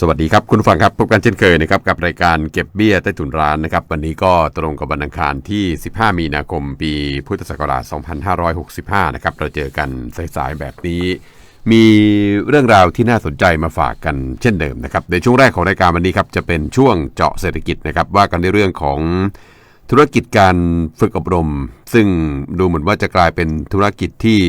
สวัสดีครับ คุณฟังครับพบกันเช่นเคยนะครับกับรายการเก็บเบี้ยใต้ถุนร้านนะครับวันนี้ก็ตรงกับวันอังคารที่ 15 มีนาคม ปีพุทธศักราช 2565 นะครับเราเจอกันสายๆแบบนี้ มีเรื่องราวที่น่าสนใจมาฝากกันเช่นเดิมนะครับในช่วงแรกของรายการวันนี้ครับจะเป็นช่วงเจาะเศรษฐกิจนะครับว่ากันในเรื่องของธุรกิจการฝึกอบรม ซึ่งดูเหมือนว่าจะกลายเป็นธุรกิจที่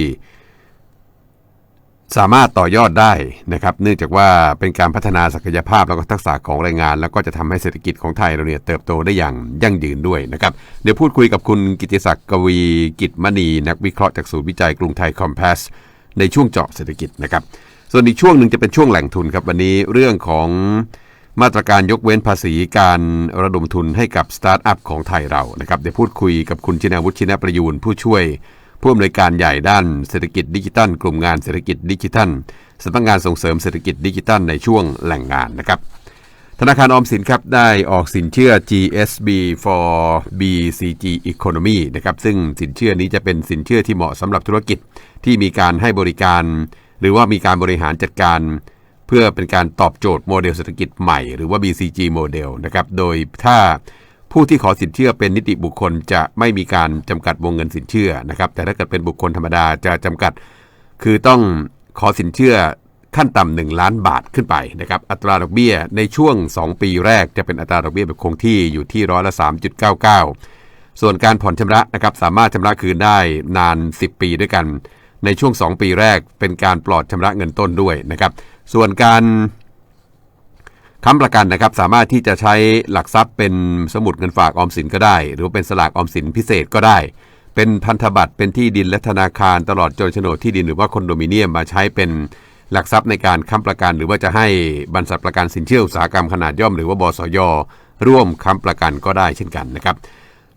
สามารถต่อยอดได้นะครับ เนื่องจากว่าเป็นการพัฒนาศักยภาพแล้วก็ทักษะของแรงงาน แล้วก็จะทำให้เศรษฐกิจของไทยเราเนี่ยเติบโตได้อย่างยั่งยืนด้วยนะครับ เดี๋ยวพูดคุยกับคุณกิติศักดิ์กวีกิจมณี นักวิเคราะห์จากศูนย์วิจัยกรุงไทยคอมเพสในช่วงเจาะเศรษฐกิจนะครับ ส่วนอีกช่วงหนึ่งจะเป็นช่วงแหล่งทุนครับวันนี้เรื่องของมาตรการยกเว้นภาษีการระดมทุนให้กับสตาร์ทอัพของไทยเรานะครับเดี๋ยวพูดคุยกับคุณชินาวุฒิชินประยูนผู้ช่วย ผู้อำนวยการใหญ่ด้านเศรษฐกิจดิจิทัล กลุ่มงานเศรษฐกิจดิจิทัลสำนักงานส่งเสริมเศรษฐกิจดิจิทัลในช่วงแหล่งงานนะครับธนาคารออมสินครับได้ออกสินเชื่อ GSB for BCG Economy นะครับซึ่งสินเชื่อนี้จะเป็นสินเชื่อที่เหมาะสำหรับธุรกิจที่มีการให้บริการ หรือว่ามีการบริหารจัดการ เพื่อเป็นการตอบโจทย์โมเดลเศรษฐกิจใหม่ หรือว่า BCG โมเดลนะครับโดยถ้า ผู้ที่ขอสินเชื่อเป็นนิติบุคคลจะไม่มีการจำกัดวงเงินสินเชื่อนะครับ แต่ถ้าเกิดเป็นบุคคลธรรมดาจะจำกัด คือต้องขอสินเชื่อขั้นต่ำหนึ่งล้านบาทขึ้นไปนะครับ อัตราดอกเบี้ยในช่วง 2 ปีแรกจะเป็นอัตราดอกเบี้ยแบบคงที่อยู่ที่ร้อยละ 3.99 ส่วนการผ่อนชำระนะครับสามารถชำระคืนได้นาน 10 ปีด้วยกัน ในช่วง 2 ปีแรกเป็นการปลอดชำระเงินต้นด้วยนะครับ ส่วนการ ค้ำประกันนะครับสามารถที่จะใช้หลักทรัพย์เป็นสมุดเงินฝากออมสินก็ได้ หรือเป็นสลากออมสินพิเศษก็ได้ เป็นพันธบัตรเป็นที่ดินและธนาคารตลอดจนโฉนดที่ดินหรือว่าคอนโดมิเนียมมาใช้เป็นหลักทรัพย์ในการค้ำประกัน หรือว่าจะให้บรรษัทประกันสินเชื่ออุตสาหกรรมขนาดย่อมหรือว่าบสยร่วมค้ำประกันก็ได้เช่นกันนะครับ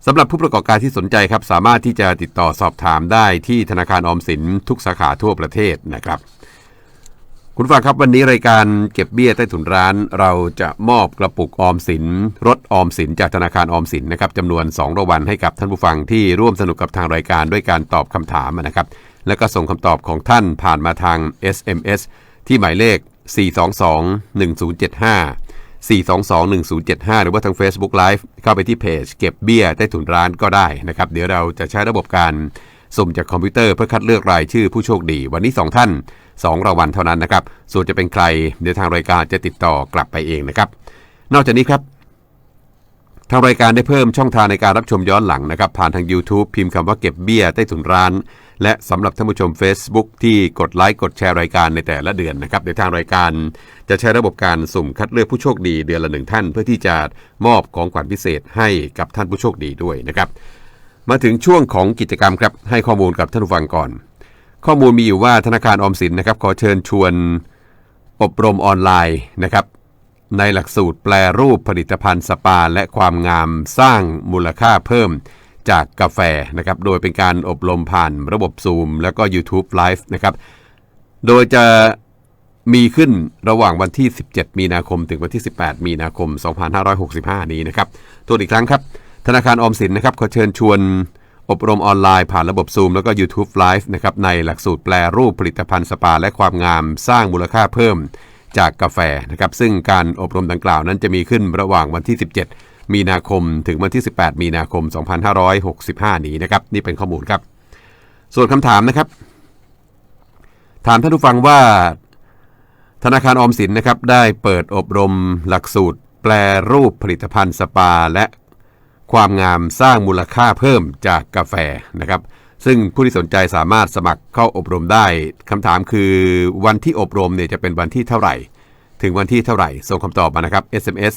สำหรับผู้ประกอบการที่สนใจครับ สามารถที่จะติดต่อสอบถามได้ที่ธนาคารออมสินทุกสาขาทั่วประเทศนะครับ คุณฟังครับวันนี้รายการเก็บเบี้ยใต้ถุนร้าน เราจะมอบกระปุกออมสินรถออมสินจากธนาคารออมสินนะครับจำนวน2รางวัลให้กับท่านผู้ฟังที่ร่วมสนุกกับทางรายการด้วยการตอบคำถามนะครับ แล้วก็ส่งคำตอบของท่านผ่านมาทาง SMS ที่หมายเลข 422-1075 422-1075 หรือว่าทาง Facebook Live เข้าไปที่เพจเก็บเบี้ยใต้ถุนร้านก็ได้นะครับ เดี๋ยวเราจะใช้ระบบการสุ่มจากคอมพิวเตอร์เพื่อคัดเลือกรายชื่อผู้โชคดี วันนี้ 2 ท่าน 2 รางวัลเท่านั้นนะครับ ส่วนจะเป็นใครเดี๋ยวทางรายการจะติดต่อกลับไปเองนะครับ นอกจากนี้ครับทางรายการได้เพิ่มช่องทางในการรับชมย้อนหลังนะครับ ผ่านทาง YouTube พิมพ์คำว่าเก็บเบี้ยใต้ถุนร้าน และสำหรับท่านผู้ชม Facebook ที่กดไลค์กดแชร์รายการในแต่ละเดือนนะครับเดี๋ยวทางรายการจะใช้ระบบการสุ่มคัดเลือกผู้โชคดีเดือนละหนึ่งท่าน เพื่อที่จะมอบของขวัญพิเศษให้กับท่านผู้โชคดีด้วยนะครับ มาถึงช่วงของกิจกรรมครับให้ข้อมูลกับท่านผู้ฟังก่อน ข้อมูลมีอยู่ว่าธนาคารออมสินนะครับขอเชิญชวนอบรมออนไลน์นะครับในหลักสูตรแปลรูปผลิตภัณฑ์สปา และความงามสร้างมูลค่าเพิ่มจากกาแฟนะครับโดยเป็นการอบรมผ่านระบบซูมแล้วก็ YouTube Live นะครับโดยจะมีขึ้นระหว่างวันที่ 17 มีนาคม ถึงวันที่ 18 มีนาคม 2565 นี้นะครับตัวอีกครั้งครับ ธนาคารออมสินนะครับขอเชิญชวน อบรมออนไลน์ผ่านระบบซูมแล้วก็ YouTube Live นะครับในหลักสูตรแปลรูปผลิตภัณฑ์สปาและความงามสร้างมูลค่าเพิ่มจากกาแฟนะครับซึ่งการอบรมดังกล่าวนั้นจะมีขึ้นระหว่างวันที่ 17 มีนาคมถึงวันที่ 18 มีนาคม 2565 นี้นะครับนี่เป็นข้อมูลครับ ส่วนคำถามนะครับ ถามท่านผู้ฟังว่า ธนาคารออมสินนะครับได้เปิดอบรมหลักสูตรแปลรูปผลิตภัณฑ์สปาและ ความงามสร้างมูลค่าเพิ่มจากกาแฟนะครับซึ่งผู้ที่สนใจสามารถสมัครเข้าอบรมได้คำถามคือวันที่อบรมเนี่ยจะเป็นวันที่เท่าไหร่ ถึงวันที่เท่าไหร่ ส่งคำตอบมานะครับ SMS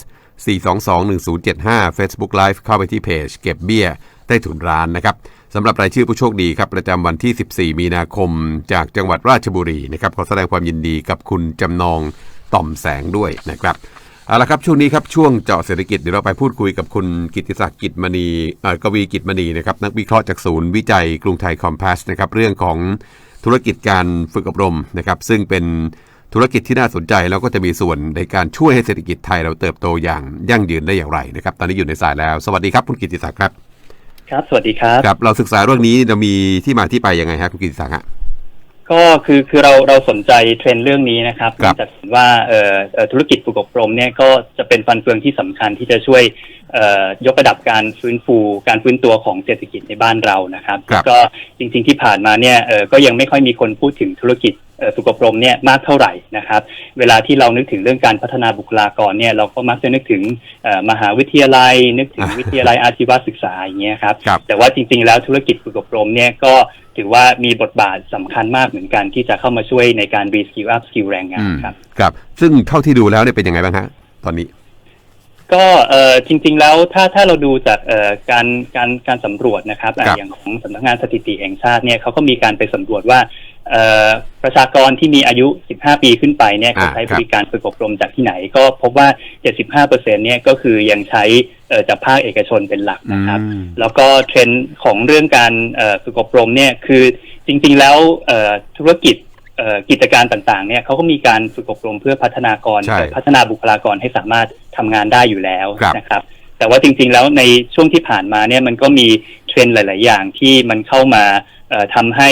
4221075 Facebook Live เข้าไปที่เพจ เก็บเบี้ยใต้ถุนร้านนะครับสำหรับรายชื่อผู้โชคดีครับ ประจำวันที่ 14 มีนาคม จากจังหวัดราชบุรีนะครับขอแสดงความยินดีกับคุณจำนองต่อมแสงด้วยนะครับ เอาละครับช่วงนี้ครับช่วงเจาะเศรษฐกิจเดี๋ยวเราไปพูดคุยกับคุณกิติศักดิ์กิจมณีเอ่อกวีกิจมณีนะครับนักวิเคราะห์จากศูนย์วิจัยกรุงไทยคอมพาสนะครับเรื่องของธุรกิจการฝึกอบรมนะครับซึ่งเป็นธุรกิจที่น่าสนใจแล้วก็จะมีส่วนในการช่วยให้เศรษฐกิจไทยเราเติบโตอย่างยั่งยืนได้อย่างไรนะครับตอนนี้อยู่ในสายแล้ว สวัสดีครับคุณกิติศักดิ์ครับ ครับ สวัสดีครับครับ เราศึกษาเรื่องนี้เรามีที่มาที่ไปยังไงครับคุณกิติศักดิ์ฮะ กก็คือคือเราเราสนใจเทรนด์เรื่องนี้นะครับครัเนื่บองจากเห็นว่าเอ่อเอ่อธุรกิจฝึกอบรมเนี่ยก็จะเป็นฟันเฟืองที่สำคัญที่จะช่วยเอ่อยกระดับการฟื้นฟู การฟื้นตัวของเศรษฐกิจในบ้านเรานะครับ ครับ ก็จริงๆที่ผ่านมาเนี่ยเอ่อก็ยังไม่ค่อยมีคนพูดถึงธุรกิจ เอ่อฝึกอบรมเนี่ยมากเท่าไหร่นะครับ เวลาที่เรานึกถึงเรื่องการพัฒนาบุคลากรเนี่ยเราก็มักจะนึกถึงเอ่อมหาวิทยาลัย นึกถึงอ่าวิทยาลัยอาชีวศึกษาอย่างเงี้ยครับครับแต่ว่าจริง ๆ แล้วธุรกิจฝึกอบรมเนี่ยก็ถือว่ามีบทบาทสำคัญมากเหมือนกันที่จะเข้ามาช่วยในการ re skill up skill แรงงาอืนมครับครับซึ่งเท่าที่ดูแล้วเนี่ยเป็นยังไงบ้างฮะตอนนี้ก็เอ่อจริง ๆ แล้วถ้าถ้าเราดูจากเอ่อการการการสำรวจนะครับอะครับอย่างของสำนักงานสถิติแห่งชาติเนี่ยเขาก็มีการไปสำรวจว่าเอ่อ ประชากรที่มีอายุ 15 ปีขึ้นไปเนี่ยเขาอ่าใช้ครับบริการฝึกอบรมจากที่ไหน ก็พบว่า 75%เนี่ยก็คือยังใช้เอ่อจากภาคเอกชนเป็นหลักนะครับอืมแล้วก็เทรนด์ของเรื่องการเอ่อฝึกอบรมเนี่ยคือจริง ๆ แล้วเอ่อธุรกิจเอ่อกิจการต่างๆ เนี่ยเขาก็มีการฝึกอบรมเพื่อพัฒนากรใช่เอ่อพัฒนาบุคลากรให้สามารถทำงานได้อยู่แล้วครับนะครับแต่ว่าจริง ๆ แล้วในช่วงที่ผ่านมาเนี่ยมันก็มีเทรนด์หลาย ๆ อย่างที่มันเข้ามาเอ่อ ทำให้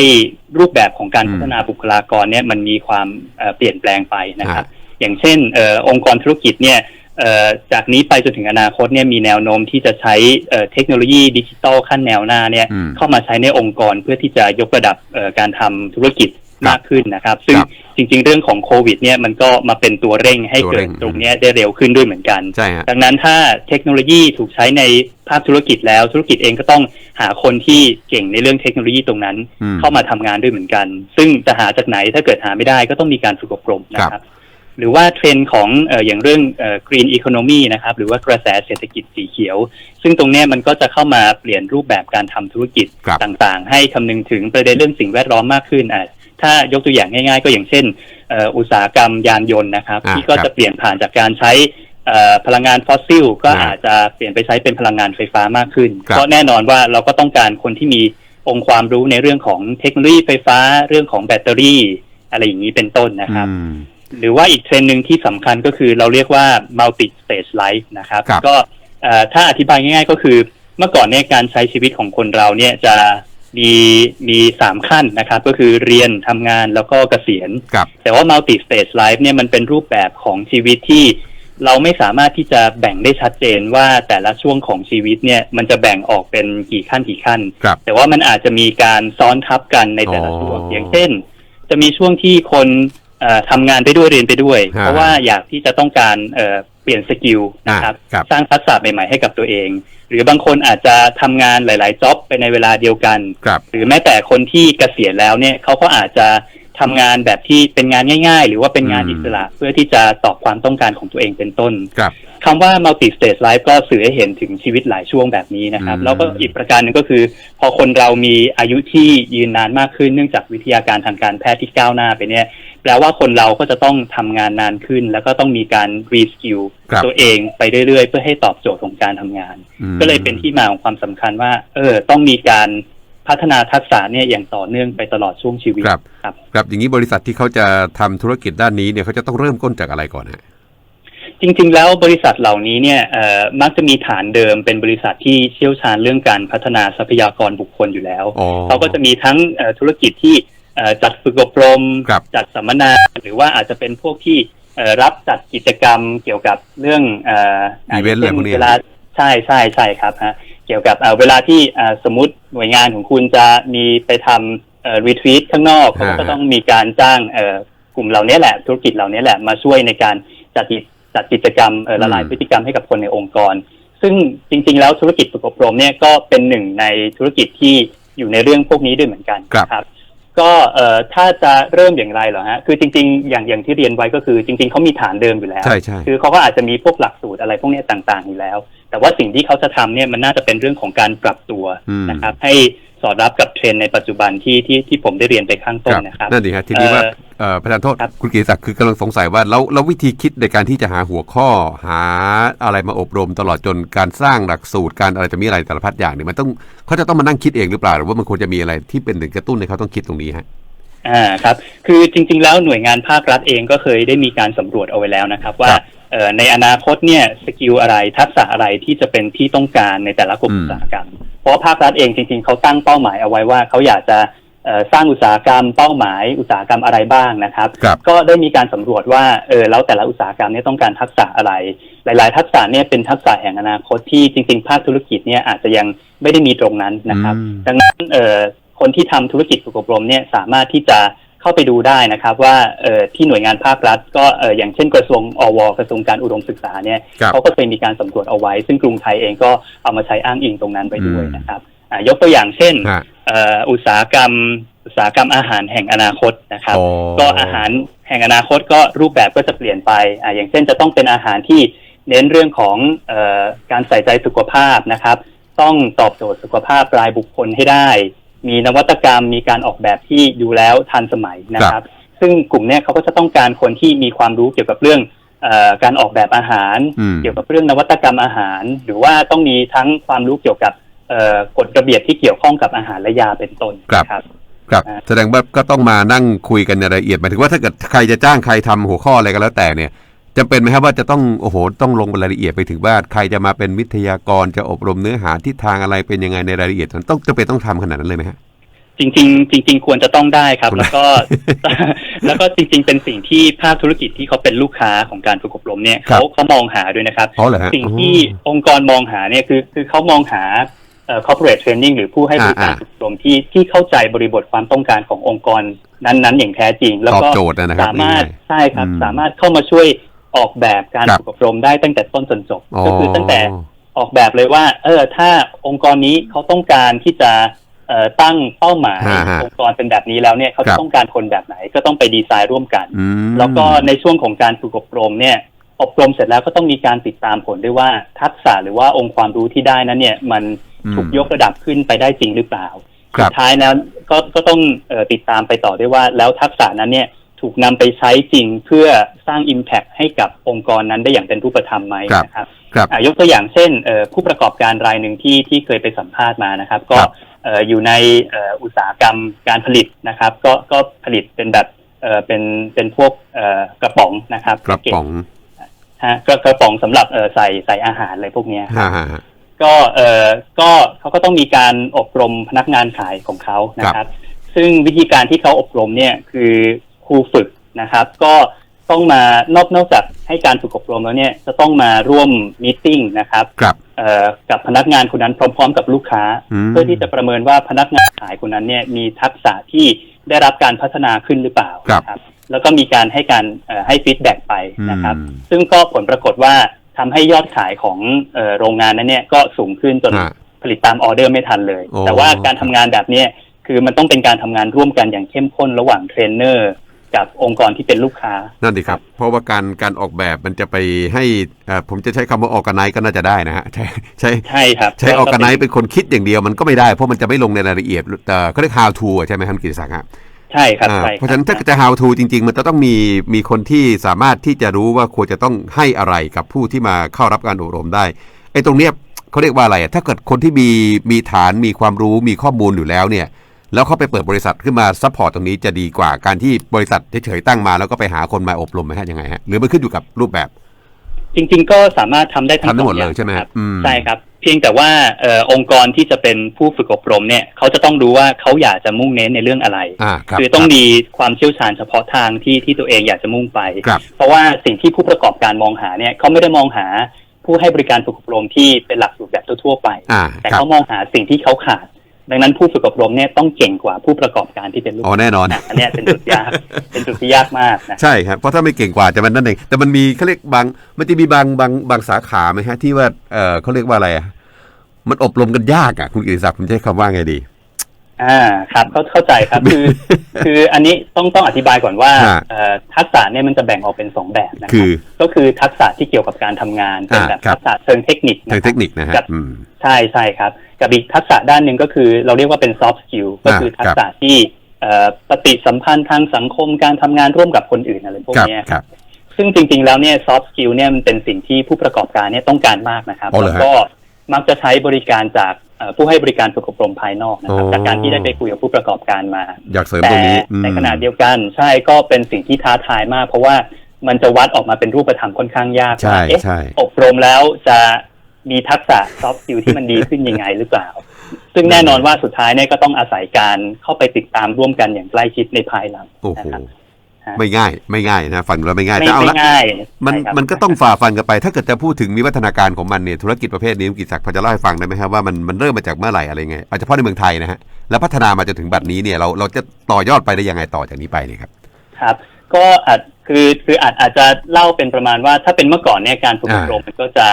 รูปแบบของการอืมพัฒนาบุคลากรเนี่ยมันมีความเอ่อเปลี่ยนแปลงไปนะครับอ่อย่างเช่นเออองค์กรธุรกิจเนี่ยเอ่อจากนี้ไปจนถึงอนาคตเนี่ยมีแนวโน้มที่จะใช้เอ่อเทคโนโลยีดิจิตอลขั้นแนวหน้าเนี่ยอืมเข้ามาใช้ในองค์กรเพื่อที่จะยกระดับเอ่อการทำธุรกิจครับ มากขึ้นนะครับ ซึ่งครับจริง ๆ เรื่องของโควิดเนี่ยมันก็มาเป็นตัวเร่งให้ตัวเกิเร่ดงตรงเนี้ยได้เร็วขึ้นด้วยเหมือนกันใช่ฮะดังนั้นถ้าเทคโนโลยีถูกใช้ในภาคธุรกิจแล้วธุรกิจเองก็ต้องหาคนที่เก่งในเรื่องเทคโนโลยีตรงนั้นอืมเข้ามาทำงานด้วยเหมือนกัน ซึ่งจะหาจากไหนถ้าเกิดหาไม่ได้ก็ต้องมีการฝึกอบรมนะคครัรับบหรือว่าเทรนด์ของเอออย่างเรื่องเอ่อกรีนอีโคโนมีนะครับหรือว่ากระแสเศรษฐกิจสีเขียว ซึ่งตรงเนี้ยมันก็จะเข้ามาเปลี่ยนรูปแบบการทำธุรกิจครับต่างๆ ให้คำนึงถึงประเด็นเรื่องสิ่งแวดล้อมมากขึ้นอะ ถ้ายกตัวอย่างง่าย ๆ ก็อย่างเช่นเอ่ออุตสาหกรรมยานยนต์นะครับอ่าที่ก็ครับจะเปลี่ยนผ่านจากการใช้เอ่อพลังงานฟอสซิล ก็อ่าอาจจะเปลี่ยนไปใช้เป็นพลังงานไฟฟ้ามากขึ้นครับก็แน่นอนว่าเราก็ต้องการคนที่มีองค์ความรู้ในเรื่องของเทคโนโลยีไฟฟ้าเรื่องของแบตเตอรี่ อะไรอย่างนี้เป็นต้นนะครับอืมหรือว่าอีกเทรนด์หนึ่งที่สำคัญก็คือเราเรียกว่า multi stage life นะครับครับก็เอ่อถ้าอธิบายง่าย ๆ ก็คือเมื่อก่อนเนี่ยการใช้ชีวิตของคนเราเนี่ยจะ มีมีสามขั้นนะครับ ก็คือเรียนทำงานแล้วก็เกษียณ ครับ แต่ว่า multi stage life เนี่ยมันเป็นรูปแบบของชีวิตที่เราไม่สามารถที่จะแบ่งได้ชัดเจนว่าแต่ละช่วงของชีวิตเนี่ยมันจะแบ่งออกเป็นกี่ขั้นกี่ขั้น ครับ แต่ว่ามันอาจจะมีการซ้อนทับกันในแต่ละช่วงอ๋ออย่างเช่น จะมีช่วงที่คนเอ่อ ทำงานไปด้วยเรียนไปด้วยฮะเพราะว่าอยากที่จะต้องการเอ่อเปลี่ยนสกิลนะครับอ่าครับสร้างทักษะใหม่ๆให้กับตัวเอง หรือบางคนอาจจะทำงานหลายๆจ็อบไปในเวลาเดียวกันครับหรือแม้แต่คนที่เกษียณแล้วเนี่ยเขาก็อาจจะ ทำงานแบบที่เป็นงานง่าย ๆ หรือว่าเป็นงานอืมอิสระเพื่อที่จะตอบความต้องการของตัวเองเป็นต้นครับคำว่า multi stage life ก็สื่อให้เห็นถึงชีวิตหลายช่วงแบบนี้นะครับอืมแล้วก็อีกประการหนึ่งก็คือ พอคนเรามีอายุที่ยืนนานมากขึ้นเนื่องจากวิทยาการทางการแพทย์ที่ก้าวหน้าไปเนี่ยแปลว่าคนเราก็จะต้องทำงานนานขึ้น แล้วก็ต้องมีการ reskill ครับตัวเองไปเรื่อยๆ เพื่อให้ตอบโจทย์ของการทำงานอืมก็เลยเป็นที่มาของความสำคัญว่า เออ ต้องมีการ พัฒนาทักษะเนี่ยอย่างต่อเนื่องไปตลอดช่วงชีวิตครับครับครับอย่างนี้บริษัทที่เขาจะทำธุรกิจด้านนี้เนี่ยเขาจะต้องเริ่มต้นจากอะไรก่อนฮะจริง ๆ แล้วบริษัทเหล่านี้เนี่ยเอ่อมักจะมีฐานเดิมเป็นบริษัทที่เชี่ยวชาญเรื่องการพัฒนาทรัพยากรบุคคลอยู่แล้วอ๋อเขาก็จะมีทั้งเอ่อธุรกิจที่เอ่อจัดฝึกอบรมครับจัดสัมมนาหรือว่าอาจจะเป็นพวกที่เอ่อรับจัดกิจกรรมเกี่ยวกับเรื่องเอ่ออีเวนต์อะไรพวกนี้เวลาใช่ใช่ใช่ครับฮะเกี่ยวกับเอ่อเวลาที่เอ่อสมมติหน่วยงานของคุณจะมีไปทำเอ่อรีทวีตข้างนอกเขาก็ต้องมีการจ้างเอ่อกลุ่มเหล่านี้แหละ ธุรกิจเหล่านี้แหละมาช่วยในการจัดกิจจัดกิจกรรมเอ่อละลายอืมพฤติกรรมให้กับคนในองค์กร ซึ่งจริง ๆ แล้วธุรกิจฝึกอบรมเนี่ยก็เป็นหนึ่งในธุรกิจที่อยู่ในเรื่องพวกนี้ด้วยเหมือนกันครับครับ ก็เอ่อถ้าจะเริ่มอย่างไรเหรอฮะคือจริง ๆ อย่างอย่างที่เรียนไว้ก็คือจริง ๆเขามีฐานเดิมอยู่แล้ว ใช่ใช่คือเขาก็อาจจะมีพวกหลักสูตรอะไรพวกเนี้ยต่างๆอยู่แล้ว แต่ว่าสิ่งที่เขาจะทำเนี่ยมันน่าจะเป็นเรื่องของการปรับตัวอืมนะครับให้สอดรับกับเทรนด์ในปัจจุบันที่ที่ที่ผมได้เรียนไปข้างต้นนะครับนั่นดีฮะทีนี้ว่าเอ่อเอ่อ ประธานโทษครับคุณกิติศักดิ์คือกำลังสงสัยว่าแล้วแล้ววิธีคิดในการที่จะหาหัวข้อหาอะไรมาอบรมตลอดจนการสร้างหลักสูตรการอะไรจะมีอะไรสารพัดอย่างเนี่ยมันต้องเขาจะต้องมานั่งคิดเองหรือเปล่าหรือว่ามันควรจะมีอะไรที่เป็นถึงกระตุ้นให้เขาต้องคิดตรงนี้ฮะอ่าครับ คือจริง ๆ แล้วหน่วยงานภาครัฐเองก็เคยได้มีการสำรวจเอาไว้แล้วนะครับ ว่าครับเอ่อในอนาคตเนี่ยสกิลอะไรทักษะอะไรที่จะเป็นที่ต้องการในแต่ละกลุ่มอืมอุตสาหกรรมเพราะว่าภาครัฐเองจริง ๆเขาตั้งเป้าหมายเอาไว้ว่าเขาอยากจะเอ่อ สร้างอุตสาหกรรมเป้าหมายอุตสาหกรรมอะไรบ้างนะครับครับก็ได้มีการสำรวจว่าเออแล้วแต่ละอุตสาหกรรมเนี่ยต้องการทักษะอะไร หลาย ๆ ทักษะเนี่ยเป็นทักษะแห่งอนาคตที่จริง ๆ ภาคธุรกิจเนี่ยอาจจะยังไม่ได้มีตรงนั้นนะครับอืมดังนั้นเอ่อคนที่ทำธุรกิจฝึกอบรมเนี่ยสามารถที่จะเข้าไปดูได้นะครับ ว่าเอ่อที่หน่วยงานภาครัฐ ก็เอ่ออย่างเช่นกระทรวงอวกระทรวงการอุดมศึกษาเนี่ยครับเขาก็เคยมีการสำรวจเอาไว้ ซึ่งกรุงไทยเองก็เอามาใช้อ้างอิงตรงนั้นไปด้วยนะครับอ่า ยกตัวอย่างเช่นฮะเอ่ออุตสาหกรรม อุตสาหกรรมอาหารแห่งอนาคตนะครับอ๋อก็อาหารแห่งอนาคตก็รูปแบบก็จะเปลี่ยนไปอ่าอย่างเช่นจะต้องเป็นอาหารที่เน้นเรื่องของเออการใส่ใจสุขภาพนะครับ ต้องตอบโจทย์สุขภาพรายบุคคลให้ได้ มีนวัตกรรมมีการออกแบบที่ดูแล้วทันสมัยนะครับ ซึ่งกลุ่มเนี้ยเขาก็จะต้องการคนที่มีความรู้เกี่ยวกับเรื่องเออการออกแบบอาหารอืมเกี่ยวกับเรื่องนวัตกรรมอาหาร หรือว่าต้องมีทั้งความรู้เกี่ยวกับเอ่อ กฎระเบียบที่เกี่ยวข้องกับอาหารและยาเป็นต้นครับนะครับครับอ่าแสดงว่าก็ต้องมานั่งคุยกันในรายละเอียดหมายถึงว่าถ้าเกิดใครจะจ้างใครทำหัวข้ออะไรก็แล้วแต่เนี่ยจำเป็นไหมครับว่าจะต้องโอ้โหต้องลงรายละเอียดไปถึงว่าใครจะมาเป็นวิทยากรจะอบรมเนื้อหาทิศทางอะไรเป็นยังไงในรายละเอียดมันต้องจำเป็นต้องทำขนาดนั้นเลยไหมฮะจริงๆจริง ๆ ควรจะต้องได้ครับควรแล้วก็แล้วก็จริง ๆ เป็นสิ่งที่ภาคธุรกิจที่เขาเป็นลูกค้าของการฝึกอบรมเนี่ยครับเขาเขามองหาด้วยนะครับอ๋อเหรอฮะสิ่งที่องค์กรมองหาเนี่ยคือคือเขามองหาเอ่อ corporate training หรือผู้ให้บริการอ่าๆฝึกอบรมที่ที่เข้าใจบริบทความต้องการขององค์กรนั้นๆ อย่างแท้จริง แล้วตอบก็โจทย์นะครับสามารถง่ายใช่ครับอืมสามารถเข้ามาช่วยออกแบบการครับฝึกอบรมได้ตั้งแต่ต้นจนจบอ๋อก็คือตั้งแต่ออกแบบเลยว่า เออ ถ้าองค์กรนี้เขาต้องการที่จะเอ่อตั้งเป้าหมายฮะฮะองค์กรเป็นแบบนี้แล้วเนี่ยเขาครัจะบต้องการคนแบบไหนก็ต้องไปดีไซน์ร่วมกันอืมแล้วก็ในช่วงของการฝึกอบรมเนี่ยอบรมเสร็จแล้วก็ต้องมีการติดตามผลด้วยว่าทักษะหรือว่าองค์ความรู้ที่ได้นั้นเนี่ยมันอืม ถูกยกระดับขึ้นไปได้จริงหรือเปล่าครับสุดท้ายแล้วก็ก็ต้องเออติดตามไปต่อด้วยว่า แล้วทักษะนั้นเนี่ยถูกนำไปใช้จริงเพื่อสร้าง Impact ให้กับองค์กรนั้นได้อย่างเป็นรูปธรรมไหมครับนะครับครับอะยกตัวอย่างเช่นเอ่อผู้ประกอบการรายหนึ่งที่ที่เคยไปสัมภาษณ์มานะครับ ก็ครับเอ่ออยู่ในเอ่ออุตสาหกรรมการผลิตนะครับ ก็ก็ผลิตเป็นแบบเอ่อเป็นเป็นพวกเอ่อกระป๋องนะครับ กระป๋องฮะก็กระป๋องสำหรับเอ่อใส่ใส่อาหารอะไรพวกเนี้ยครับฮ่าฮ่าฮ่า ก็เอ่อก็เขาก็ต้องมีการอบรมพนักงานขายของเขานะครับ ซึ่งวิธีการที่เขาอบรมเนี่ยคือครูฝึกนะครับ ก็ต้องมานอกนอกจากให้การฝึกอบรมแล้วเนี่ยจะต้องมาร่วมมีติ้งนะครับครับเอ่อกับพนักงานคนนั้นพร้อม ๆ กับลูกค้าอืมเพื่อที่จะประเมินว่าพนักงานขายคนนั้นเนี่ยมีทักษะที่ได้รับการพัฒนาขึ้นหรือเปล่าครับนะครับแล้วก็มีการให้การเอ่อให้ฟีดแบ็กไปนะครับอืมซึ่งก็ผลปรากฏว่า ทำให้ยอดขายของเอ่อโรงงานนั้นเนี่ยก็สูงขึ้นจนฮะผลิตตามออเดอร์ไม่ทันเลยโอ้แต่ว่าการทำงานแบบเนี้ยคือมันต้องเป็นการทำงานร่วมกันอย่างเข้มข้นระหว่างเทรนเนอร์กับองค์กรที่เป็นลูกค้า นั่นดิครับ เพราะว่าการการออกแบบมันจะไปให้เอ่อผมจะใช้คำว่าออกกันไนก็น่าจะได้นะฮะใช้ใช้ใช่ครับใช้ออกกันไนเป็นคนคิดอย่างเดียวมันก็ไม่ได้เพราะมันจะไม่ลงในรายละเอียดแต่เขาเรียก how to อะใช่ไหมครับคุณกิติศักดิ์ฮะ ใช่ครับอ่าใช่คบเพราะฉะนั้นถ้าจะ how to จริง ๆ มันจะต้องมีมีคนที่สามารถที่จะรู้ว่าควรจะต้องให้อะไรกับผู้ที่มาเข้ารับการอบรมได้ไอ้ตรงเนี้ยเขาเรียกว่าอะไรอะถ้าเกิดคนที่มีมีฐานมีความรู้มีข้อมูลอยู่แล้วเนี่ย แล้วเขาไปเปิดบริษัทขึ้นมาซัพพอร์ตตรงนี้จะดีกว่าการที่บริษัทเฉยๆตั้งมาแล้วก็ไปหาคนมาอบรมไหมฮะยังไงฮะหรือมันขึ้นอยู่กับรูปแบบ จริง ๆ ก็สามารถทำได้ทั้งทำได้สองหมดเลยอย่างใช่ไหมครับอืมใช่ครับ เพียงแต่ว่าเอ่อองค์กรที่จะเป็นผู้ฝึกอบรมเนี่ยเขาจะต้องรู้ว่าเขาอยากจะมุ่งเน้นในเรื่องอะไรอ่าครับคือต้องรับมีความเชี่ยวชาญเฉพาะทางที่ที่ตัวเองอยากจะมุ่งไปครับเพราะว่าสิ่งที่ผู้ประกอบการมองหาเนี่ยเขาไม่ได้มองหาผู้ให้บริการฝึกอบรมที่เป็นหลักสูตรแบบทั่วๆไปอ่าแต่ครับเขามองหาสิ่งที่เขาขาด ดังนั้นผู้ฝึกอบรมเนี่ยต้องเก่งกว่าผู้ประกอบการที่เป็นลูกอ๋อแน่นอนอันเนี้ยเป็นจุดยากเป็นจุดที่ยากมากนะใช่ครับเพราะถ้าไม่เก่งกว่าจะมันนั่นเองแต่มันมีเขาเรียกบางมันจะมีบางบางบางสาขาไหมฮะที่ว่าเออเขาเรียกว่าอะไรอะมันอบรมกันยากอะคุณกิติศักดิ์ผมจะใช้คำว่าไงดี อ่าครับเข้าเข้าใจครับคือ คืออันนี้ต้องต้องอธิบายก่อนว่าฮะเอ่อทักษะเนี่ยมันจะแบ่งออกเป็นสองแบบนะคคืรับอก็คือทักษะที่เกี่ยวกับการทำงานเป็นอ่าแบบครับทักษะเชิงเทคนิคทางนะคเทรับคนิคนะฮะกับอืมใช่ใช่ครับ กับอีกทักษะด้านหนึ่งก็คือ เราเรียกว่าเป็น soft skill ก็คือทักษะที่เอ่อปฏิสัมพันธ์ทางสังคมการทำงานร่วมกับคนอื่นอะไรพวกครับเนี้ยครับซึ่งจริง ๆ แล้วเนี่ย soft skill เนี่ยมันเป็นสิ่งที่ผู้ประกอบการเนี่ยต้องการมากนะครับอ๋อเหรอแล้วฮะก็มักจะใช้บริการจากเอ่อผู้ให้บริการฝึกอบรมภายนอกนะครับอ๋อจากการที่ได้ไปคุยกับผู้ประกอบการมา อยากเสริมแต่ตรงนี้อืมในขณะเดียวกัน ใช่ก็เป็นสิ่งที่ท้าทายมาก เพราะว่ามันจะวัดออกมาเป็นรูปธรรมค่อนข้างยากใช่ว่าเอ๊ะใช่อบรมแล้วจะ มีทักษะ soft skill ที่มันดีขึ้นยังไงหรือเปล่า ซึ่งแน่นอนว่าสุดท้ายเนี่ยก็ต้องอาศัยการเข้าไปติดตามร่วมกันอย่างใกล้ชิดในภายหลังโอ้โหนะครับฮะไม่ง่าย ไม่ง่ายนะฟังดูแล้วไม่ง่ายไม่แต่เอาไม่ละง่ายมันใช่ครับมันก็ต้องฝ่าฟันกันไป ถ้าเกิดจะพูดถึงวิวัฒนาการของมันเนี่ยธุรกิจประเภทนี้คุณกิตศักดิ์พอจะเล่าให้ฟังได้ไหมครับว่ามันมันเริ่มมาจากเมื่อไหร่อะไรไงเอาเฉพาะในเมืองไทยนะฮะแล้วพัฒนามาจนถึงบัดนี้เนี่ยเราเราจะต่อยอดไปได้ยังไงต่อจากนี้ไปเนี่ยครับครับ ก็อาจคือคืออาจอาจจะเล่าเป็นประมาณว่าถ้าเป็นเมื่อก่อนเนี่ยการฝึกอบรมมันก็จะ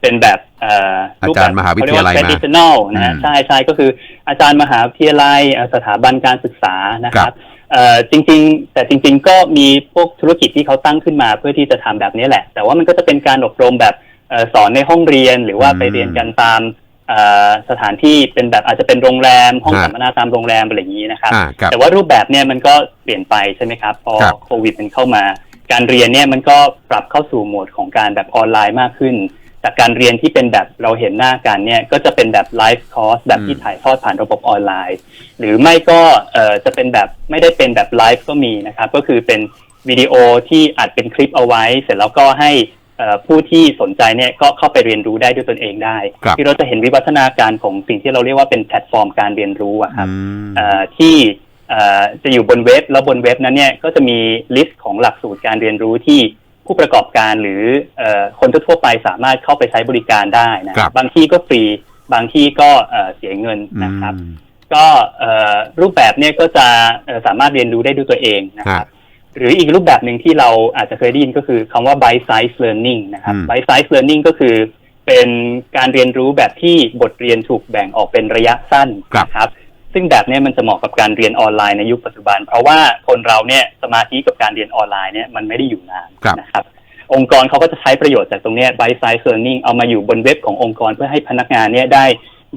เป็นแบบเอ่อรูปอาจารย์มหาวิทยาลัยมาเขเรีกว่า traditional นะฮะอืมใช่ใช่ก็คืออาจารย์มหาวิทยาลัยเอ่อสถาบันการศึกษานะคครัรับบเอ่อจริง ๆ แต่จริง ๆ ก็มีพวกธุรกิจที่เขาตั้งขึ้นมาเพื่อที่จะทำแบบนี้แหละ แต่ว่ามันก็จะเป็นการอบรมแบบเอ่อสอนในห้องเรียนหรือว่าอืมไปเรียนกันตามเอ่อสถานที่เป็นแบบอาจจะเป็นโรงแรม ห้องฮะสัมมนาตามโรงแรมอะไรอย่างนี้นะครับอ่าครับ แต่ว่ารูปแบบเนี่ยมันก็เปลี่ยนไปใช่ไหมครับ พอครับโควิดมันเข้ามา การเรียนเนี่ยมันก็ปรับเข้าสู่โหมดของการแบบออนไลน์มากขึ้น จากการเรียนที่เป็นแบบเราเห็นหน้ากันเนี่ยก็จะเป็นแบบไลฟ์คอร์สแบบที่ถ่ายทอดผ่านระบบออนไลน์ หรือไม่ก็เอ่อจะเป็นแบบไม่ได้เป็นแบบไลฟ์ก็มีนะครับ ก็คือเป็นวิดีโอที่อัดเป็นคลิปเอาไว้ เสร็จแล้วก็ให้เอ่อผู้ที่สนใจเนี่ยก็เข้าไปเรียนรู้ได้ด้วยตนเองได้ครับที่เราจะเห็นวิวัฒนาการของสิ่งที่เราเรียกว่าเป็นแพลตฟอร์มการเรียนรู้อะครับอืมเอ่อที่เอ่อจะอยู่บนเว็บแล้วบนเว็บนั้นเนี่ยก็จะมีลิสต์ของหลักสูตรการเรียนรู้ที่ ผู้ประกอบการหรือเอ่อคนทั่วๆไปสามารถเข้าไปใช้บริการได้นะครับบางที่ก็ฟรี บางที่ก็เอ่อเสียเงินนะครับอืมก็เอ่อรูปแบบเนี่ยก็จะเอ่อสามารถเรียนรู้ได้ด้วยตัวเองนะครับหรืออีกรูปแบบหนึ่งที่เราอาจจะเคยได้ยินก็คือคำว่า bite size learning นะครับอืม bite size learning ก็คือเป็นการเรียนรู้แบบที่บทเรียนถูกแบ่งออกเป็นระยะสั้นครับนะครับ ซึ่งแบบเนี้ยมันจะเหมาะกับการเรียนออนไลน์ในยุคปัจจุบัน เพราะว่าคนเราเนี่ยสมาธิกับการเรียนออนไลน์เนี่ยมันไม่ได้อยู่นานครับนะครับองค์กรเขาก็จะใช้ประโยชน์จากตรงเนี้ย bite size learning เอามาอยู่บนเว็บขององค์กรเพื่อให้พนักงานเนี่ยได้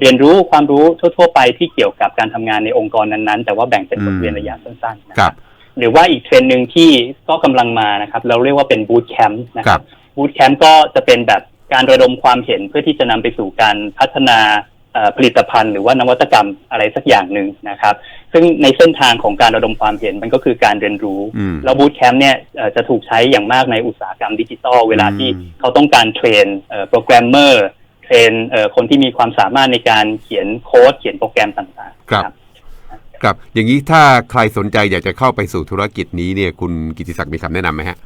เรียนรู้ความรู้ทั่ว ๆ ไปที่เกี่ยวกับการทำงานในองค์กรนั้นๆ แต่ว่าแบ่งเป็นบทเรียนระยะสั้นๆนะคครัรับบหรือว่าอีกเทรนด์หนึ่งที่ก็กำลังมานะครับ เราเรียกว่าเป็นบูตแคมป์นะคครัรับบบูตแคมป์ก็จะเป็นแบบการระดมความเห็นเพื่อที่จะนำไปสู่การพัฒนาเอ่อ ผลิตภัณฑ์หรือว่านวัตกรรมอะไรสักอย่างหนึ่งนะครับ ซึ่งในเส้นทางของการระดมความเห็นมันก็คือการเรียนรู้อืมแล้วบูตแคมป์เนี่ยเอ่อจะถูกใช้อย่างมากในอุตสาหกรรมดิจิทัลเวลาที่อืมเขาต้องการเทรนเอ่อโปรแกรมเมอร์เทรนเอ่อคนที่มีความสามารถในการเขียนโค้ดเขียนโปรแกรมต่างๆ ครับ ครับ อย่างนี้ถ้าใครสนใจอยากจะเข้าไปสู่ธุรกิจนี้เนี่ยคุณกิติศักดิ์มีคำแนะนำไหมฮะ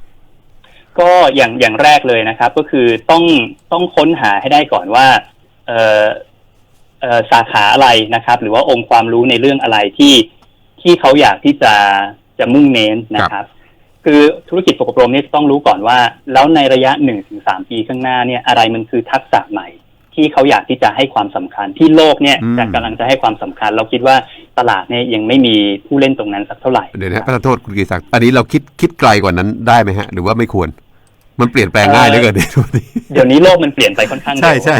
ก็อย่างอย่างแรกเลยนะครับ ก็คือต้องต้องค้นหาให้ได้ก่อนว่าเอ่อเอ่อ สาขาอะไรนะครับ หรือว่าองค์ความรู้ในเรื่องอะไรที่ที่เขาอยากที่จะจะมุ่งเน้นนะครับ คือธุรกิจฝึกอบรมเนี่ยต้องรู้ก่อนว่า แล้วในระยะหนึ่งถึงสามปีข้างหน้าเนี่ยอะไรมันคือทักษะใหม่ ที่เขาอยากที่จะให้ความสำคัญ ที่โลกเนี่ยอืมจะกำลังจะให้ความสำคัญ เราคิดว่าตลาดเนี่ยยังไม่มีผู้เล่นตรงนั้นสักเท่าไหร่เดี๋ยวนะฮะประโทษคุณกิติศักดิ์อันนี้เราคิดคิดไกลกว่านั้นได้ไหมฮะ หรือว่าไม่ควร มันเปลี่ยนแปลงง่ายเหลือเกินในทุกวันนี้เดี๋ยวนี้โลกมันเปลี่ยนไปค่อนข้างเร็วใช่ใช่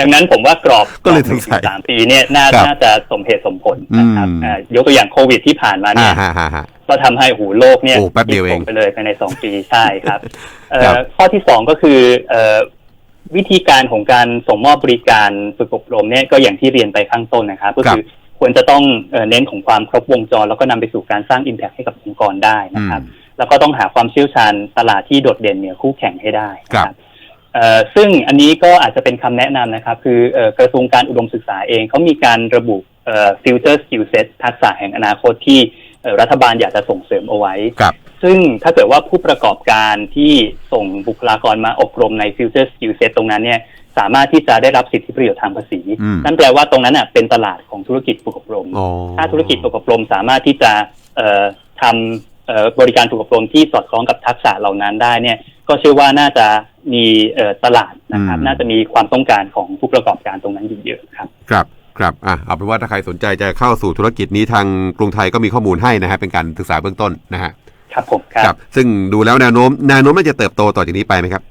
ดังนั้นผมว่ากรอบก็เลยรอบหนึ่งสงสัยถึงสามปีเนี่ยน่าครับน่าจะสมเหตุสมผลนะครับอืมอ่ายกตัวอย่างโควิดที่ผ่านมาเนี่อ่ายฮะฮะฮะก็ทำให้หูโลกเนี่ยโอ้แป๊บเดียวเองพลิกโผไปเลยภายในสองปีใช่ครับเอ่ครับอข้อที่สองก็คือเอ่อวิธีการของการส่งมอบบริการฝึกอบรมเนี่ยก็อย่างที่เรียนไปข้างต้นนะครับ ก็คือควรจะต้องเอ่อเน้นของความครบวงจร แล้วก็นำไปสู่การสร้าง Impact ให้กับองค์กรได้นะครับอืม แล้วก็ต้องหาความเชี่ยวชาญตลาดที่โดดเด่นเหนือคู่แข่งให้ได้นะคครัรับบเอ่อซึ่งอันนี้ก็อาจจะเป็นคำแนะนำนะครับ คือเอ่อกระทรวงการอุดมศึกษาเองเขามีการระบุเอ่อ future skill set ทักษะแห่งอนาคตที่เอ่อรัฐบาลอยากจะส่งเสริมเอาไว้ครับซึ่งถ้าเกิดว่าผู้ประกอบการที่ส่งบุคลากรมาอบรมใน future skill set ตรงนั้นเนี่ยสามารถที่จะได้รับสิทธิประโยชน์ทางภาษีอืมนั่นแปลว่าตรงนั้นน่ะเป็นตลาดของธุรกิจฝึกอบรมอ๋อถ้าธุรกิจฝึกอบรมสามารถที่จะเอ่อทำเอ่อ บริการฝึกอบรมที่สอดคล้องกับทักษะเหล่านั้นได้เนี่ย ก็เชื่อว่าน่าจะมีเอ่อตลาดนะครับอืมน่าจะมีความต้องการของผู้ประกอบการตรงนั้นอยู่เยอะครับ ครับครับอะเอาเป็นว่าถ้าใครสนใจจะเข้าสู่ธุรกิจนี้ทางกรุงไทยก็มีข้อมูลให้นะฮะเป็นการศึกษาเบื้องต้นนะฮะครับผมครับ ซึ่งดูแล้วแนวโน้มแนวโน้มน่าจะเติบโตต่อจากนี้ไปไหมครับ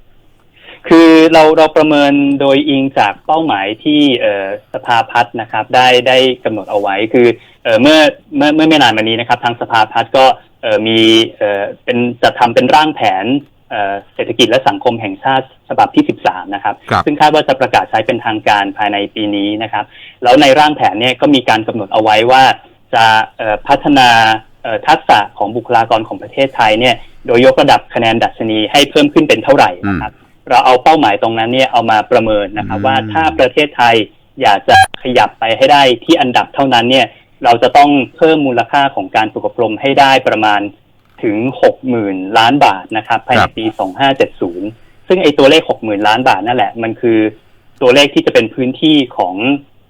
คือเราเราประเมินโดยอิงจากเป้าหมายที่เอ่อสภาพัฒน์นะครับ ได้ได้กำหนดเอาไว้คือเอ่อเมื่อเมื่อเมื่อไม่นานมานี้นะครับ ทางสภาพัฒน์ก็เอ่อ มีเอ่อเป็นจัดทำเป็นร่างแผนเอ่อเศรษฐกิจและสังคมแห่งชาติฉบับที่ 13 นะครับครับซึ่งคาดว่าจะประกาศใช้เป็นทางการภายในปีนี้นะครับ แล้วในร่างแผนเนี่ยก็มีการกำหนดเอาไว้ว่าจะเอ่อพัฒนาเอ่อทักษะของบุคลากรของประเทศไทยเนี่ย โดยยกระดับคะแนนดัชนีให้เพิ่มขึ้นเป็นเท่าไหร่นะครับ เราเอาเป้าหมายตรงนั้นเนี่ยเอามาประเมินนะครับอืมว่าถ้าประเทศไทยอยากจะขยับไปให้ได้ที่อันดับเท่านั้นเนี่ย เราจะต้องเพิ่มมูลค่าของการฝึกอบรมให้ได้ประมาณถึง60,000ล้านบาทนะครับภายคในรับปี2570ซึ่งไอ้ตัวเลข60,000ล้านบาทนั่นแหละ มันคือตัวเลขที่จะเป็นพื้นที่ของ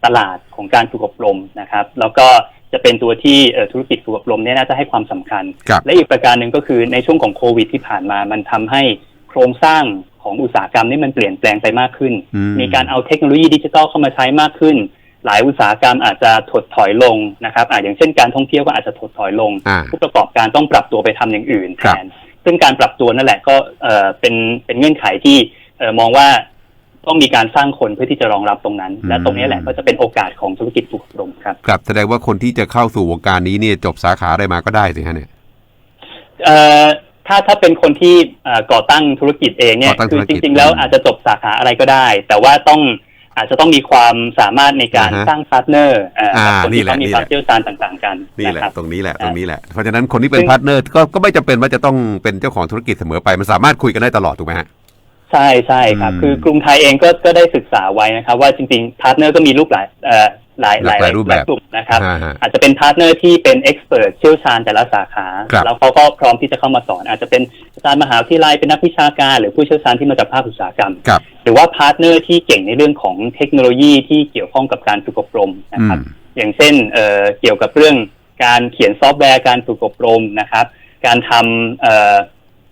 ตลาดของการฝึกอบรมนะครับ แล้วก็จะเป็นตัวที่เอ่อธุรกิจฝึกอบรมเนี่ยน่าจะให้ความสำคัญครับและอีกประการหนึ่งก็คือในช่วงของโควิดที่ผ่านมา มันทำให้โครงสร้างของอุตสาหกรรมนี่มันเปลี่ยนแปลงไปมากขึ้นอืมมีการเอาเทคโนโลยีดิจิทัลเข้ามาใช้มากขึ้น หลายอุตสาหกรรมอาจจะถดถอยลงนะครับอาอย่างเช่นการท่องเที่ยวก็อาจจะถดถอยลงอ่าผู้ประกอบการต้องปรับตัวไปทำอย่างอื่นแทครับนซึ่งการปรับตัวนั่นแหละก็เอ่อเป็นเป็นเงื่อนไขที่เอ่อมองว่าต้องมีการสร้างคนเพื่อที่จะรองรับตรงนั้น และตรงนี้แหละก็จะเป็นโอกาสของธุรกิจฝึกอบรมครับครับแสดงว่าคนที่จะเข้าสู่วงการนี้เนี่ยจบสาขาอะไรมาก็ได้สิฮะเนี่ยเอ่อถ้าถ้าเป็นคนที่เอ่อก่อตั้งธุรกิจเองเนี่ยก่อตั้งคืธุอรจกิจริง ๆ แล้วอาจจะจบสาขาอะไรก็ได้ แต่ว่าต้อง อาจจะต้องมีความสามารถในการอ่าฮะสร้างพาร์ทเนอร์เอ่ออ่ากับคนนี่ที่แหละเขามีนี่ความแหละเชี่ยวชาญต่างๆ กันนี่แหละนะครับตรงนี้แหละอ่าตรงนี้แหละเพราะฉะนั้นคนที่เป็นซึ่งพาร์ทเนอร์ก็ก็ไม่จำเป็นว่าจะต้องเป็นเจ้าของธุรกิจเสมอไปมันสามารถคุยกันได้ตลอดถูกไหมฮะใช่ใช่ครับอืมคือกรุงไทยเองก็ก็ได้ศึกษาไว้นะครับ ว่าจริงๆพาร์ทเนอร์ก็มีรูปหลายเอ่อ หลายหลากหลายรูปแบบกลุ่มนะครับอ่าฮะอาจจะเป็นพาร์ทเนอร์ที่เป็นเอ็กซ์เพรสเชี่ยวชาญแต่ละสาขาครับแล้วเขาก็พร้อมที่จะเข้ามาสอน อาจจะเป็นอาจารย์มหาวิทยาลัยเป็นนักวิชาการ หรือผู้เชี่ยวชาญที่มาจากภาคอุตสาหกรรมครับหรือว่าพาร์ทเนอร์ที่เก่งในเรื่องของเทคโนโลยีที่เกี่ยวข้องกับการฝึกอบรมนะครับอืมอย่างเช่นเอ่อเกี่ยวกับเรื่องการเขียนซอฟต์แวร์การฝึกอบรมนะครับ การทำ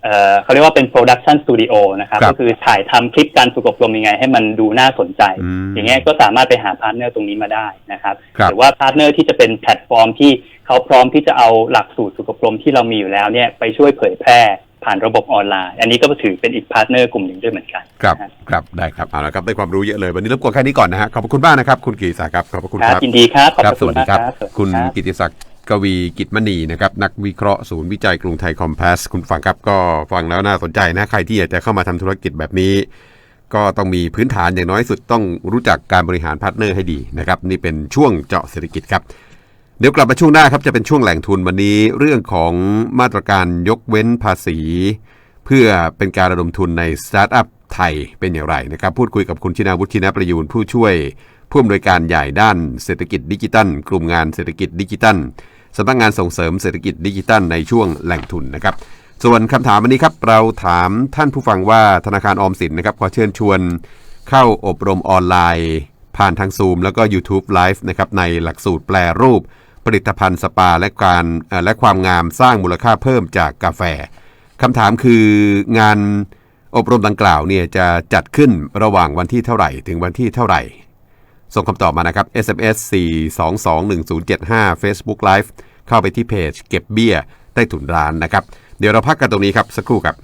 เอ่อเอ่อเขาเรียกว่าเป็น production studio นะครับครับ ก็คือถ่ายทำคลิปการฝึกอบรมยังไง ให้มันดูน่าสนใจอืมอย่างเงี้ยก็สามารถไปหาพาร์ทเนอร์ตรงนี้มาได้นะครับครับ หรือว่าพาร์ทเนอร์ที่จะเป็นแพลตฟอร์มที่เขาพร้อมที่จะเอาหลักสูตรฝึกอบรมที่เรามีอยู่แล้วเนี่ยไปช่วยเผยแพร่ผ่านระบบออนไลน์ อันนี้ก็ถือเป็นอีกพาร์ทเนอร์กลุ่มหนึ่งด้วยเหมือนกัน ครับนะฮะครับ ได้ครับ เอาละครับ ได้ความรู้เยอะเลย วันนี้รบกวนแค่นี้ก่อนนะฮะ ขอบพระคุณมากนะครับ คุณกิติศักดิ์ครับ ขอบพระคุณคครัรับบยินดีครับ ขอบครับพะสวัสดีมากครับสวัสดีคุณรับกิติศักดิ์ กวีกิจมณีนะครับนักวิเคราะห์ศูนย์วิจัยกรุงไทยคอมเพสคุณฟังครับก็ฟังแล้วน่าสนใจนะใครที่อยากจะเข้ามาทำธุรกิจแบบนี้ ก็ต้องมีพื้นฐานอย่างน้อยสุดต้องรู้จักการบริหารพาร์ทเนอร์ให้ดีนะครับนี่เป็นช่วงเจาะเศรษฐกิจครับเดี๋ยวกลับมาช่วงหน้าครับจะเป็นช่วงแหล่งทุนวันนี้ เรื่องของมาตรการยกเว้นภาษี เพื่อเป็นการระดมทุนในสตาร์ทอัพไทยเป็นอย่างไรนะครับ พูดคุยกับคุณชินาวุฒิชินะประยูนผู้ช่วยผู้อำนวยการใหญ่ด้านเศรษฐกิจดิจิตัล กลุ่มงานเศรษฐกิจดิจิตัล สำนักงานส่งเสริมเศรษฐกิจดิจิตัลในช่วงแหล่งทุนนะครับ ส่วนคำถามวันนี้ครับเราถามท่านผู้ฟังว่าธนาคารออมสินนะครับขอเชิญชวนเข้าอบรมออนไลน์ ผ่านทางซูมแล้วก็ YouTube Live นะครับในหลักสูตรแปลรูป ผลิตภัณฑ์สปาและการและความงามสร้างมูลค่าเพิ่มจากกาแฟคำถามคืองานอบรมดังกล่าวเนี่ยจะจัดขึ้นระหว่างวันที่เท่าไหร่ ถึงวันที่เท่าไหร่ ส่งคำตอบมานะครับ SMS 4221075 Facebook Live เข้าไปที่เพจเก็บเบี้ยใต้ถุนร้านนะครับ เดี๋ยวเราพักกันตรงนี้ครับ สักครู่ครับ